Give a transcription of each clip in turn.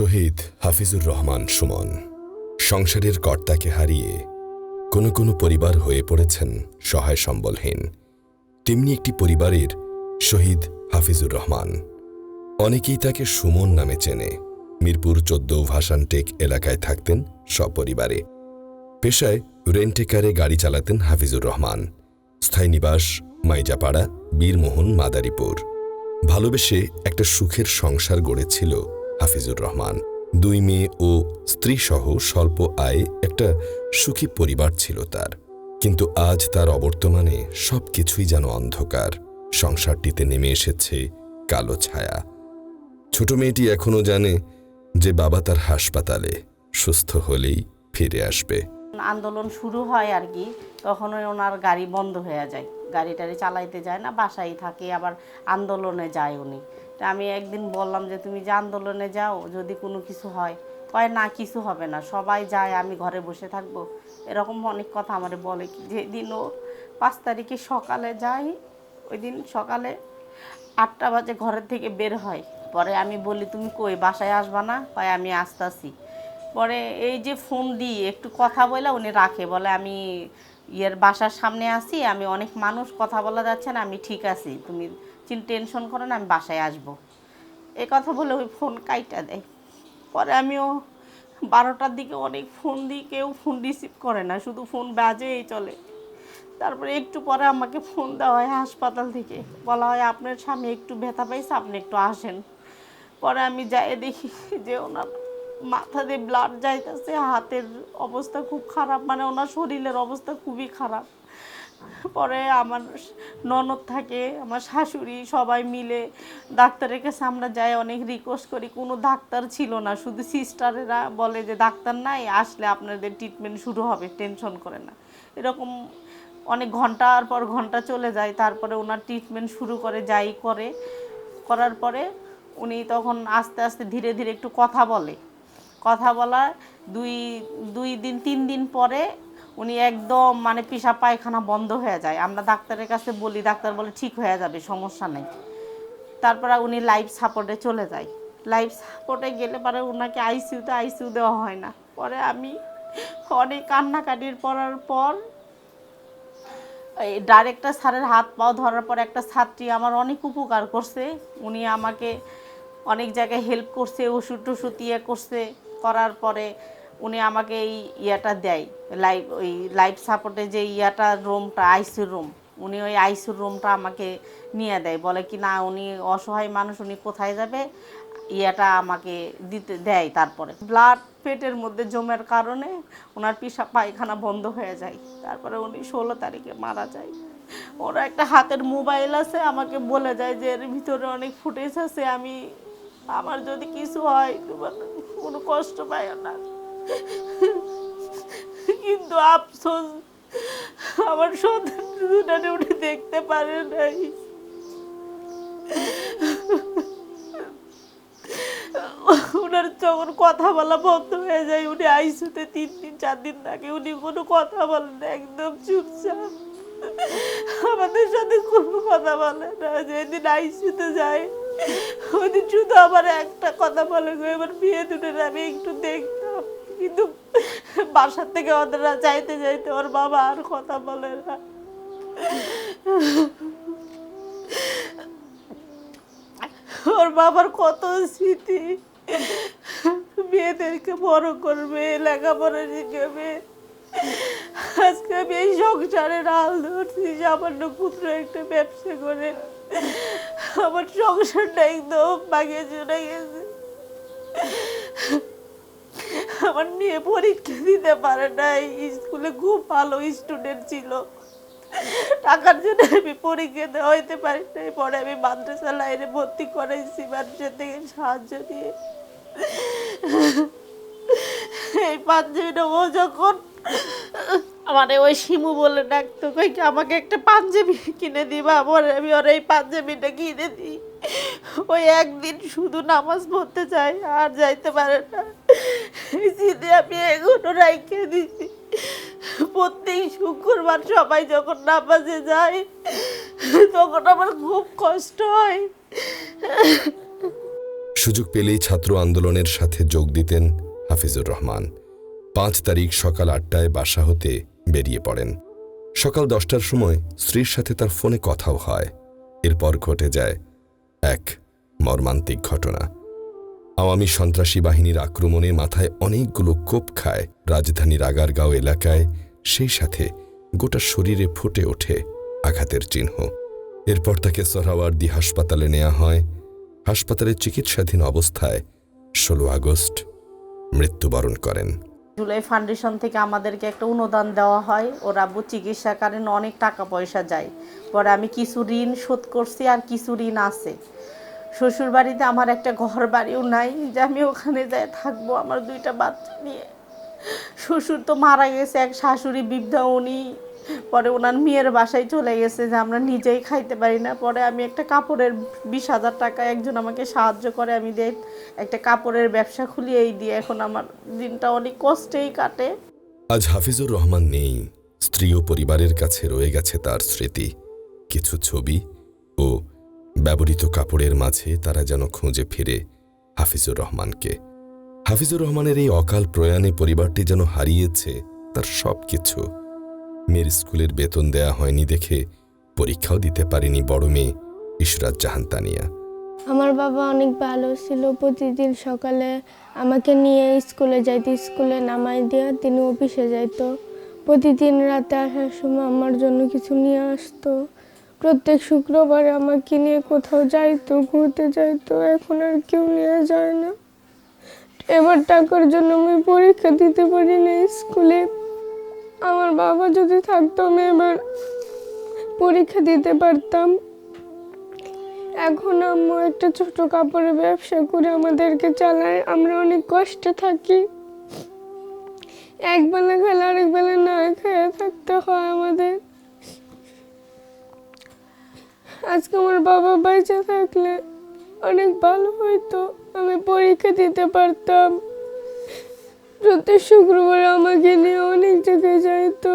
শহীদ হাফিজুর রহমান সুমন। সংসারের কর্তাকে হারিয়ে কোনো কোনো পরিবার হয়ে পড়েছেন সহায় সম্বলহীন। তেমনি একটি পরিবারের শহীদ হাফিজুর রহমান। অনেকেই তাকে সুমন নামে চেনে। মিরপুর চোদ্দ ভাসানটেক এলাকায় থাকতেন সপরিবারে। পেশায় রেন্টেকারে গাড়ি চালাতেন হাফিজুর রহমান। স্থায়ী নিবাস মাইজাপাড়া, বীরমোহন, মাদারীপুর। ভালোবেসে একটা সুখের সংসার গড়েছিল হাফিজুর রহমান। দুই মেয়ে ও স্ত্রীসহ স্বল্প আয়ে একটা সুখী পরিবার ছিল তার। কিন্তু আজ তার অবর্তমানে সব কিছুই যেন অন্ধকার। সংসারটিতে নেমে এসেছে কালো ছায়া। ছোট মেয়েটি এখনও জানে যে বাবা তার হাসপাতালে সুস্থ হলেই ফিরে আসবে। আন্দোলন শুরু হয় আর কি, তখন ওই ওনার গাড়ি বন্ধ হয়ে যায়। গাড়ি টাড়ি চালাইতে যায় না, বাসায় থাকে, আবার আন্দোলনে যায় উনি। তা আমি একদিন বললাম যে, তুমি যে আন্দোলনে যাও, যদি কোনো কিছু হয়। কয়, না, কিছু হবে না। সবাই যায়, আমি ঘরে বসে থাকব। এরকম অনেক কথা আমারে বলে কি, যেদিন ও পাঁচ তারিখে সকালে যাই, ওই দিন সকালে আটটা বাজে ঘরের থেকে বের হয়। পরে আমি বলি, তুমি কই, বাসায় আসবা না? কয়, আমি আসতাছি। পরে এই যে ফোন দিই, একটু কথা বলে উনি রাখে, বলে, আমি ইয়ের বাসার সামনে আসি আমি অনেক মানুষ, কথা বলা যাচ্ছে না, আমি ঠিক আছি। তুমি চিন টেনশন করো না, আমি বাসায় আসব। এই কথা বলে ওই ফোন কাইটা দেয়। পরে আমিও বারোটার দিকে অনেক ফোন দিই, কেউ ফোন রিসিভ করে না, শুধু ফোন বাজেই চলে। তারপরে একটু পরে আমাকে ফোন দেওয়া হয় হাসপাতাল থেকে। বলা হয়, আপনার স্বামী একটু ব্যথা পাইছে, আপনি একটু আসেন। পরে আমি যাই দেখি যে ওনার মাথা দিয়ে ব্লাড যাইতেছে, হাতের অবস্থা খুব খারাপ মানে ওনার শরীরের অবস্থা খুবই খারাপ। পরে আমার ননদ থাকে, আমার শাশুড়ি সবাই মিলে ডাক্তারের কাছে আমরা যাই, অনেক রিকোয়েস্ট করি। কোনো ডাক্তার ছিল না, শুধু সিস্টারেরা বলে যে, ডাক্তার নাই, আসলে আপনাদের ট্রিটমেন্ট শুরু হবে টেনশন করে না। এরকম অনেক ঘণ্টার পর ঘণ্টা চলে যায়, তারপরে ওনার ট্রিটমেন্ট শুরু করে, যাই করে। করার পরে উনি তখন আস্তে আস্তে ধীরে ধীরে একটু কথা বলে। কথা বলা দুই দুই দিন, তিন দিন পরে উনি একদম মানে পেশা পায়খানা বন্ধ হয়ে যায়। আমরা ডাক্তারের কাছে বলি, ডাক্তার বলে ঠিক হয়ে যাবে, সমস্যা নেই। তারপরে উনি লাইফ সাপোর্টে চলে যায়। লাইফ সাপোর্টে গেলে পরে ওনাকে আইসিউতে আইসিউ দেওয়া হয় না। পরে আমি অনেক কান্নাকাটির পড়ার পর, এই ডাইরেক্টর স্যারের হাত পাও ধরার পর একটা ছাত্রী আমার অনেক উপকার করছে। উনি আমাকে অনেক জায়গায় হেল্প করছে ওষুধ টষুধ ইয়ে করছে। করার পরে উনি আমাকে এই ইয়াটা দেয় লাইফ ওই লাইফ সাপোর্টে যে ইয়াটা রুমটা আইসিউ রুম উনি ওই আইসিউ রুমটা আমাকে নিয়ে দেয়। বলে কি, না, উনি অসহায় মানুষ, উনি কোথায় যাবে? ইয়াটা আমাকে দিতে, দেয় তারপরে। ব্লাড পেটের মধ্যে জমের কারণে ওনার পিসা, পায়খানা বন্ধ হয়ে যায়। তারপরে উনি ষোলো তারিখে মারা যায়। ওরা একটা হাতের মোবাইল আছে, আমাকে বলে যায় যে, এর ভিতরে অনেক ফুটেজ আছে, আমি, আমার যদি কিছু হয় তোমার কোনো কষ্ট পায় না। কিন্তু আফসোস, আমার সন্তান দুটানে উঠে দেখতে পারে নাই। ওনার যখন কথা বলা বন্ধ হয়ে যায়, উনি আইসিউতে তিন দিন, চার দিন থাকে উনি কোনো কথা বলেন না, একদম চুপচাপ। আমাদের সাথে কোনো কথা বলে না, যেদিন আইসিউতে যায়, ওদিন শুধু আমার একটা কথা বলে গো, এবার বিয়ে দুটোর আমি একটু দেখতাম কিন্তু বাসার থেকে ওদেরা চাইতে চাইতে ওর বাবা আর কথা বলে না। ওর বাবার কত স্মৃতি। মেয়েদেরকে বড় করবে, লেখাপড়া শিখাবে। আজকে আমি এই সংসারের আল ধরছি সামান্য ক্ষুদ্র একটা ব্যবসা করে। আমার সংসারটা একদম বাগিয়ে চলে গেছে। আমার মেয়ে পরীক্ষা দিতে পারে নাই, স্কুলে খুব ভালো স্টুডেন্ট ছিল। টাকার জন্য আমি পরীক্ষা দেওয়া হইতে পারি নাই, পরে আমি মাদ্রাসা লাইনে ভর্তি করাইছি মানুষের থেকে সাহায্য দিয়ে। এই পাঞ্জাবিটা ও যখন মানে ওই শিমু বলে ডাকতো কই কি আমাকে একটা পাঞ্জাবি কিনে দিবা পরে আমি ওর এই পাঞ্জাবিটা কিনে দিই। ওই একদিন শুধু নামাজ পড়তে চাই আর যাইতে পারে না। স্মৃতি আমি এগুলো রাইখে দিছি। প্রত্যেক শুক্রবার সবাই যখন নামাজে যায়, তখন আমার খুব কষ্ট হয়। সুযোগ পেলেই ছাত্র আন্দোলনের সাথে যোগ দিতেন হাফিজুর রহমান। পাঁচ তারিখ সকাল আটটায় বাসা হতে বেরিয়ে পড়েন। সকাল দশটার সময় স্ত্রীর সাথে তার ফোনে কথাও হয়। এরপর ঘটে যায় এক মর্মান্তিক ঘটনা। আওয়ামী সন্ত্রাসী বাহিনীর আক্রমণে মাথায় অনেকগুলো কোপ খায়। রাজধানীর আগারগাঁও এলাকায় সেই সাথে গোটা শরীরে ফুটে ওঠে আঘাতের চিহ্ন। এরপর তাকে সরাওয়ার্দি হাসপাতালে নেওয়া হয়। হাসপাতালে চিকিৎসাধীন অবস্থায় ষোলো আগস্ট মৃত্যুবরণ করেন। জুলাই ফাউন্ডেশন থেকে আমাদেরকে একটা অনুদান দেওয়া হয়। ওর আব্বু চিকিৎসাকালীন অনেক টাকা পয়সা যায়। পরে আমি কিছু ঋণ শোধ করছি আর কিছু ঋণ আছে। শ্বশুরবাড়িতে আমার একটা ঘর বাড়িও নাই যে আমি ওখানে যাই থাকব, আমার দুইটা বাচ্চা নিয়ে। শ্বশুর তো মারা গেছে, এক শাশুড়ি বিধবা উনি। পরে ওনার মেয়ের বাসায় চলে গেছে যে আমরা নিজেই খাইতে পারি না। পরে আমি একটা কাপড়ের বিশ হাজার টাকা একজন আমাকে সাহায্য করে, আমি দিয়ে একটা কাপড়ের ব্যবসা খুলি এই দিয়ে এখন আমার দিনটা অনেক কষ্টেই কাটে। আজ হাফিজুর রহমান নেই। স্ত্রী ও পরিবারের কাছে রয়ে গেছে তার স্মৃতি। কিছু ছবি ও ব্যবহৃত কাপড়ের মাঝে তারা যেন খুঁজে ফিরে হাফিজুর রহমানকে। হাফিজুর রহমানের এই অকাল প্রয়াণে পরিবারটি যেন হারিয়েছে তার সব কিছু মেয়ের স্কুলের বেতন দেয়া হয়নি দেখে পরীক্ষাও দিতে পারেনি বড় মেয়ে ইশরাত জাহান তানিয়া। আমার বাবা অনেক ভালো ছিল, প্রতিদিন সকালে আমাকে নিয়ে স্কুলে যাইতো, স্কুলে নামাই দিয়ে তিনি অফিসে যাইতো। প্রতিদিন রাতে আসার সময় আমার জন্য কিছু নিয়ে আসতো। প্রত্যেক শুক্রবারে আমাকে নিয়ে কোথাও যাইতো, ঘুরতে যাইতো, এখন আর কেউ নিয়ে যায় না। এবার টাকার জন্য আমি পরীক্ষা দিতে পারি না স্কুলে। আমার বাবা যদি থাকতো, আমি এবার পরীক্ষা দিতে পারতাম। এখন আম্মু একটা ছোট কাপড়ের ব্যবসা করে আমাদেরকে চালায়। আমরা অনেক কষ্টে থাকি। এক বেলা খেলে আরেক বেলা না খেয়ে থাকতে হয় আমাদের। আজকে আমার বাবা বেঁচে থাকলে অনেক ভালো হইতো আমি পরীক্ষা দিতে পারতাম। প্রতি শুক্রবার আমাকে নিয়ে অনেক জায়গায় যাইতো।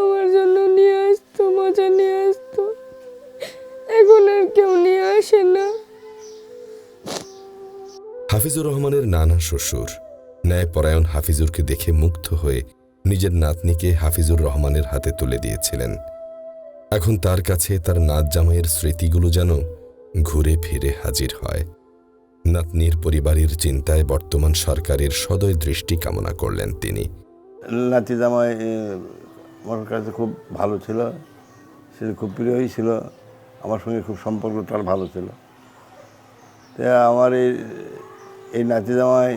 আমার জন্য নিয়ে আসতো, মজা নিয়ে আসতো। এখন আর কেউ নিয়ে আসে না। হাফিজুর রহমানের নানা শ্বশুর, ন্যায়পরায়ণ হাফিজুরকে দেখে মুগ্ধ হয়ে নিজের নাতনিকে হাফিজুর রহমানের হাতে তুলে দিয়েছিলেন। এখন তার কাছে তার নাত জামাইয়ের স্মৃতিগুলো যেন ঘুরে ফিরে হাজির হয়। নাতনির পরিবারের চিন্তায় বর্তমান সরকারের সদয় দৃষ্টি কামনা করলেন তিনি। নাতি জামাই আমার কাছে খুব ভালো ছিল, সে খুব প্রিয়ই ছিল, আমার সঙ্গে খুব সম্পর্ক তার ভালো ছিল। তো আমার এই এই নাতি জামাই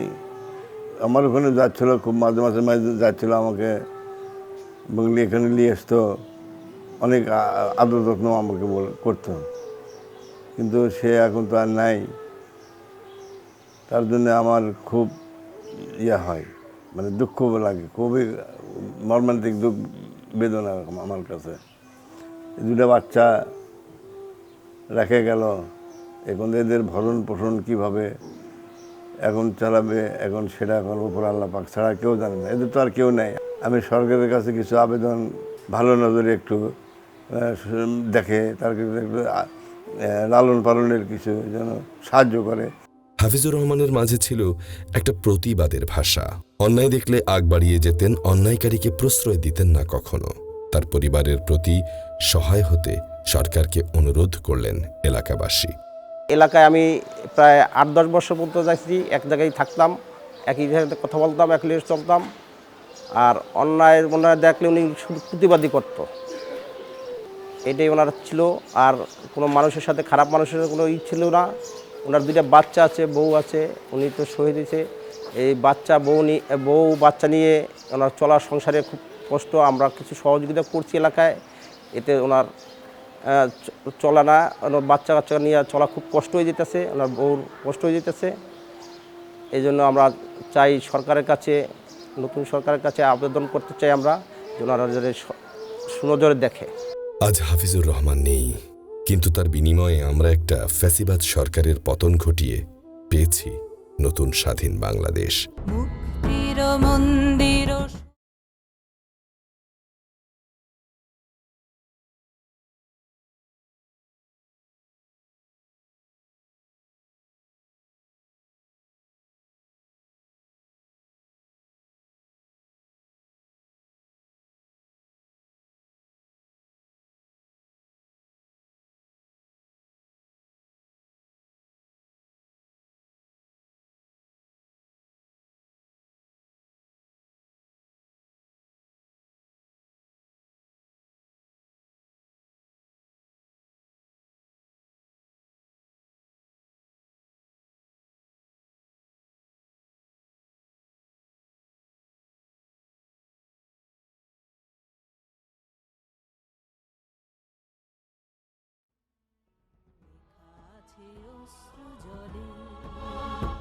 আমার ওখানে যাচ্ছিল, খুব মাঝে মাঝে মাঝে যাচ্ছিল আমাকে বংলি এখানে নিয়ে আসতো, অনেক আদর যত্ন আমাকে বল, করতো। কিন্তু সে এখন তো আর নাই। তার জন্য আমার খুব ইয়ে হয় মানে দুঃখ লাগে, খুবই মর্মান্তিক দুঃখ, বেদনা আমার কাছে। দুটা বাচ্চা রেখে গেল, এখন এদের ভরণ পোষণ কীভাবে, এখন চালাবে, এখন সেটা এখন উপর আল্লাহ পাক ছাড়া কেউ জানে না, এদের তো আর কেউ নেই। আমি সরকারের কাছে কিছু আবেদন, ভালো নজরে একটু দেখে, তার একটু লালন পালনের কিছু যেন সাহায্য করে। হাফিজুর রহমানের মাঝে ছিল একটা প্রতিবাদের ভাষা। অন্যায় দেখলে আগ বাড়িয়ে যেতেন অন্যায়কারীকে প্রশ্রয় দিতেন না কখনো। তার পরিবারের প্রতি সহায় হতে সরকারকে অনুরোধ করলেন এলাকাবাসী। এলাকায় আমি প্রায় আট দশ বছর পর্যন্ত যাচ্ছি এক জায়গায় থাকতাম একই জায়গাতে কথা বলতাম এক চলতাম। আর অন্যায়ের অন্যায় দেখলে উনি শুধু প্রতিবাদী করতো। এটাই ওনার ছিল। আর কোনো মানুষের সাথে, খারাপ মানুষের কোনো ই ছিল না। ওনার দুইটা বাচ্চা আছে, বউ আছে, উনি তো শহীদ হয়েছে। এই বাচ্চা, বউ নিয়ে বউ বাচ্চা নিয়ে ওনার চলার সংসারে খুব কষ্ট। আমরা কিছু সহযোগিতা করছি এলাকায়। এতে ওনার চলা না, ওনার বাচ্চা কাচ্চা নিয়ে চলা খুব কষ্ট হয়ে যেতেছে। ওনার বউর কষ্ট হয়ে যেতেছে। এই জন্য আমরা চাই সরকারের কাছে, নতুন সরকারের কাছে আবেদন করতে চাই আমরা, যে ওনারা সুনজরে দেখে। আজ হাফিজুর রহমান নেই, কিন্তু তার বিনিময়ে আমরা একটা ফ্যাসিবাদ সরকারের পতন ঘটিয়ে পেয়েছি নতুন স্বাধীন বাংলাদেশ। অশ্রু জলে